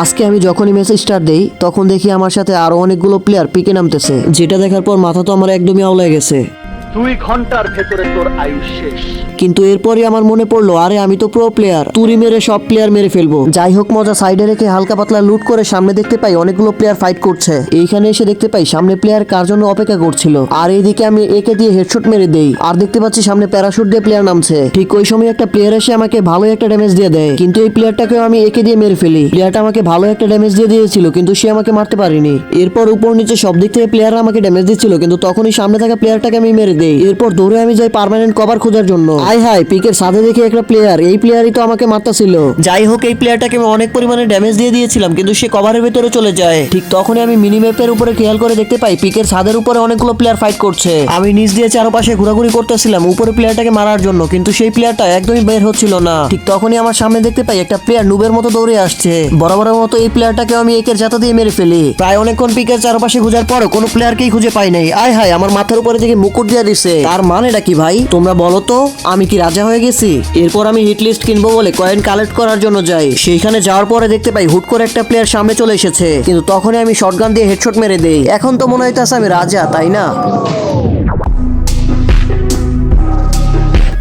আজকে আমি যখনই মেসেজ স্টার্ট দেই, তখন দেখি আমার সাথে আরও অনেকগুলো প্লেয়ার পিকে নামতেছে। যেটা দেখার পর মাথা তো আমার একদমই আওলায় গেছে। দুই ঘণ্টার ভেতরে তোর আয়ু শেষ। কিন্তু এরপরই আমার মনে পড়ল, আরে আমি তো প্রো প্লেয়ার তুড়ি মেরে সব প্লেয়ার মেরে ফেলব। যাই হোক, মজা সাইডে রেখে হালকা পাতলা লুট করে সামনে দেখতে পাই অনেকগুলো প্লেয়ার ফাইট করছে। এইখানে এসে দেখতে পাই সামনে প্লেয়ার কার জন্য অপেক্ষা করছিল। আর এইদিকে আমি একে দিয়ে হেডশট মেরে দেই। আর দেখতে পাচ্ছি সামনে প্যারাশুট দিয়ে প্লেয়ার নামছে। ঠিক ওই সময় একটা প্লেয়ার এসে আমাকে ভালো একটা ড্যামেজ দিয়ে দেয়। কিন্তু এই প্লেয়ারটাকে আমি একে দিয়ে মেরে ফেলি। প্লেয়ারটা আমাকে ভালো একটা ড্যামেজ দিয়ে দিয়েছিল, কিন্তু সে আমাকে মারতে পারেনি। এরপর উপর নিচে সব দিক থেকে প্লেয়াররা আমাকে ড্যামেজ দিচ্ছিল, কিন্তু তখনই সামনে থাকা প্লেয়ারটাকে আমি মেরে দেই। এরপর দৌড়ে আমি যাই পার্মানেন্ট কভার খোঁজার জন্য। আই হাই পিকের সাথে দেখে একটা প্লেয়ার এই প্লেয়ারই তো আমাকে মারতাছিল। যাই হোক এই প্লেয়ারটাকে আমি অনেক পরিমাণে ড্যামেজ দিয়ে দিয়েছিলাম কিন্তু সে কভারের ভেতরে চলে যায়। ঠিক তখনই আমি মিনি ম্যাপের উপরে খেয়াল করে দেখতে পাই পিকের ছাদের উপরে অনেকগুলো প্লেয়ার ফাইট করছে। আমি নিচ দিয়ে চারপাশে ঘোরাঘুরি করতেছিলাম উপরে প্লেয়ারটাকে মারার জন্য কিন্তু সেই প্লেয়ারটা একদমই বের হচ্ছিল না। ঠিক তখনই আমার সামনে দেখতে পাই একটা প্লেয়ার নুবের মতো দৌড়ে আসছে। বরাবরের মতো এই প্লেয়ারটাকে আমি একের জাতা দিয়ে মেরে ফেলি। প্রায় অনেকক্ষণ পিকের চারপাশে খোঁজার পরও কোনো প্লেয়ারকেই খুঁজে পাই নাই। আয় হায় আমার মাথার উপরে থেকে মুকুট দিয়ে দিছে তার মানেটা কি ভাই? তোমরা বলো তো, আমি কি রাজা হয়ে গেছি? এরপর আমি হিট লিস্ট কিনবো বলে কয়েন কালেক্ট করার জন্য যাই। সেইখানে যাওয়ার পরে দেখতে পাই হুট করে একটা প্লেয়ার সামনে চলে এসেছে। কিন্তু তখনই আমি শটগান দিয়ে হেডশট মেরে দেই। এখন তো মনে হইতাছে আমি রাজা, তাই না?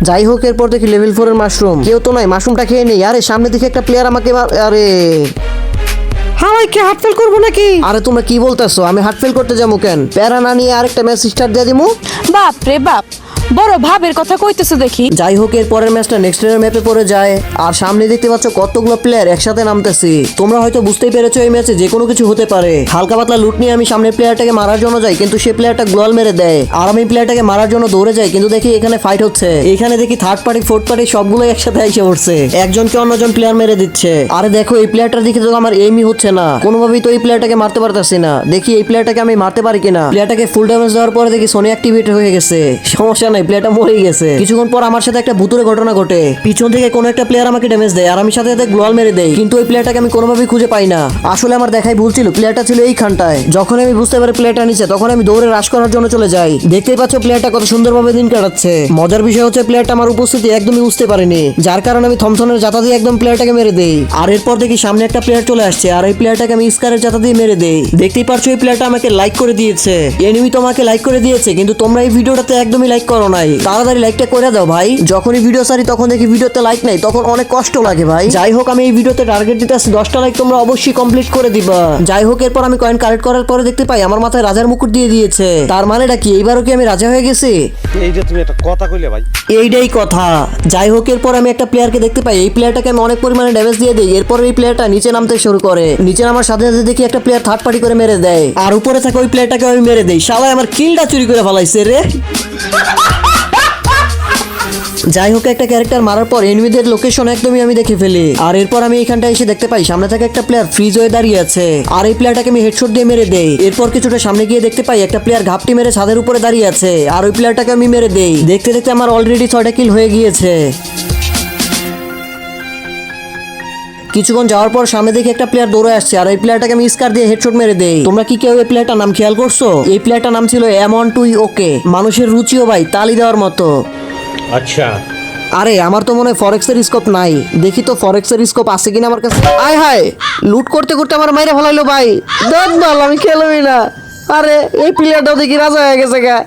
যাই হোক, এরপর দেখি লেভেল ফোর এর মাশরুম কেউ তো নয় মাশরুমটা খেয়ে নেই। আরে, সামনে দিকে একটা প্লেয়ার আমাকে আরে! হাওয়াই কি হাত ফেল করব নাকি? আরে তোমরা কি বলতেছো? আমি হার্ট ফেল করতে যাব কেন? প্যারা না নিয়ে আরেকটা ম্যাচ স্টার্ট দিয়ে দিমু? বাপ রে বাপ। বড় ভাবের কথা কইতেছো দেখি। যাই হোক এর পরের ম্যাচটা নেক্সট এর ম্যাপে পড়ে যায়। আর সামনে দেখতে পাচ্ছ কতগুলো প্লেয়ার একসাথে নামতেছে। তোমরা হয়তো বুঝতেই পেরেছ এই ম্যাচে যে কোনো কিছু হতে পারে। হালকা পাতলা লুট নিয়ে আমি সামনের প্লেয়ারটাকে মারার জন্য যাই, কিন্তু সে প্লেয়ারটা গ্লোয়াল মেরে দেয়। আর আমি প্লেয়ারটাকে মারার জন্য দৌড়ে যাই, কিন্তু দেখি এখানে ফাইট হচ্ছে। এখানে দেখি থার্ড পার্টি ফোর্থ পার্টি সবগুলো একসাথে এসে পড়ছে। একজনকে অন্যজন প্লেয়ার মেরে দিচ্ছে। আরে দেখো, এই প্লেয়ারটার দিকে তো আমার এইমই হচ্ছে না। কোনোভাবেই তো এই প্লেয়ারটাকে মারতে পারতেছি না। দেখি এই প্লেয়ারটাকে আমি মারতে পারি কিনা। প্লেয়ারটাকে ফুল ড্যামেজ দেওয়ার পরে দেখি সোনি অ্যাক্টিভেট হয়ে গেছে। সমস্যা নাই। প্লেয়ারটা মরেই গেছে। কিছুক্ষণ পর আমার সাথে একটা ভুতুরে ঘটনা ঘটে। পিছন থেকে কোনো একটা প্লেয়ার আমাকে ড্যামেজ দেয়, আর আমি সাথে সাথে গ্লোয়াল মেরে দেই। কিন্তু ওই প্লেয়ারটাকে আমি কোনোভাবেই খুঁজে পাই না। আসলে আমার দেখাই ভুল ছিল প্লেয়ারটা ছিল এইখানটায় যখন আমি বুঝতে পারি প্লেয়ারটা নিচে, তখন আমি দৌড়ে রাশ করার জন্য চলে যাই। দেখতেই পাচ্ছ প্লেয়ারটা কত সুন্দরভাবে দিন কাটাচ্ছে। মজার বিষয় হচ্ছে প্লেয়ারটা আমার উপস্থিতি একদমই বুঝতে পারেনি। যার কারণে আমি থমথনের জাতা দিয়ে একদম প্লেয়ারটাকে মেরে দেই। আর এরপর দেখি সামনে একটা প্লেয়ার চলে আসছে, আর এই প্লেয়ারটাকে আমি স্কারের জাতা দিয়ে মেরে দেই। দেখতেই পারছ এই প্লেয়ারটা আমাকে লাইক করে দিয়েছে। এনিমি তো আমাকে লাইক করে দিয়েছে, কিন্তু তোমরা এই ভিডিওটাতে একদমই লাইক করো নাই। তাড়াতাড়ি লাইকটা করে দাও ভাই। যখনই ভিডিও সারি তখন দেখি ভিডিওতে লাইক নাই। তখন অনেক কষ্ট লাগে ভাই। যাই হোক আমি এই ভিডিওতে টার্গেট দিতে আসছি। দশটা লাইক তোমরা অবশ্যই কমপ্লিট করে দিবা। যাই হোক এরপর আমি কয়েন কালেক্ট করার পরে দেখতে পাই আমার মাথায় রাজার মুকুট দিয়ে দিয়েছে। তার মানেটা কি? এইবারও কি আমি রাজা হয়ে গেছি? এই যে তুমি একটা কথা কইলে ভাই। এইটাই কথা। যাই হোক এরপর আমি একটা প্লেয়ারকে দেখতে পাই। এই প্লেয়ারটাকে আমি অনেক পরিমাণে ড্যামেজ দিয়ে দিই। এরপর এই প্লেয়ারটা নিচে নামতে শুরু করে। নিচে নামার সাথে সাথে দেখি একটা প্লেয়ার থার্ড পার্টি করে মেরে দেয়। আর উপরে থাকা ওই প্লেয়ারটাকে আমি মেরে দেই। শালায় আমার কিলটা চুরি করে ফেলাইছে রে। যাই হোক, একটা ক্যারেক্টার মারার পর এনিমিদের লোকেশন একদমই আমি দেখে ফেলি। আর এরপর আমি এখানটা এসে দেখতে পাই, সামনে থেকে একটা প্লেয়ার ফ্রিজ হয়ে দাঁড়িয়ে আছে। আর এই প্লেয়ারটাকে আমি হেডশট দিয়ে মেরে দেই। এরপর কিছুটা সামনে গিয়ে দেখতে পাই, একটা প্লেয়ার ঘাপটি মেরে ছাদের উপরে দাঁড়িয়ে আছে। আর ওই প্লেয়ারটাকে আমি মেরে দেই। দেখতে দেখতে আমার অলরেডি ছয়টা কিল হয়ে গিয়েছে। কিছুক্ষণ যাওয়ার পর সামনে দেখে একটা প্লেয়ার দৌড়ে আসছে, আর এই প্লেয়ারটাকে আমি স্কার দিয়ে হেডশট মেরে দেই। তোমরা কি কেউ এই প্লেয়ারটার নাম খেয়াল করছ? এই প্লেয়ারটার নাম ছিল এমন টুই ওকে, মানুষের রুচিও ভাই, তালি দেওয়ার মতো। আচ্ছা। আরে আমার তো মনে হয় ফরেক্সের স্কোপ নাই। দেখি তো ফরেক্সের স্কোপ আছে কিনা আমার কাছে। আয় হায় লুট করতে করতে আমার মাইরে ফলাইলো ভাই। দত ভালো আমি খেলবই না। আরে এই প্লেয়ারটাও দেখি রাজা হয়ে গেছে গা।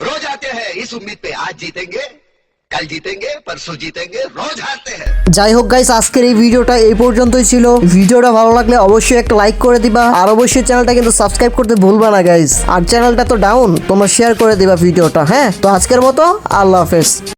রোজ আতে হ্যাঁ ইস উম্মীদ পে আজ জিতেঙ্গে। কাল জিতেঙ্গে পরশু জিতেঙ্গে রোজ হারতে হ্যায় যাই হোক গাইস আজকের এই ভিডিওটা এই পর্যন্তই ছিল। ভিডিওটা ভালো লাগলে অবশ্যই একটা লাইক করে দিবা। আর অবশ্যই চ্যানেলটা কিন্তু সাবস্ক্রাইব করতে ভুলবা না গাইস আর চ্যানেলটা তো ডাউন তোমরা শেয়ার করে দিবা ভিডিওটা হ্যাঁ? তো আজকের মতো, আল্লাহ হাফেজ।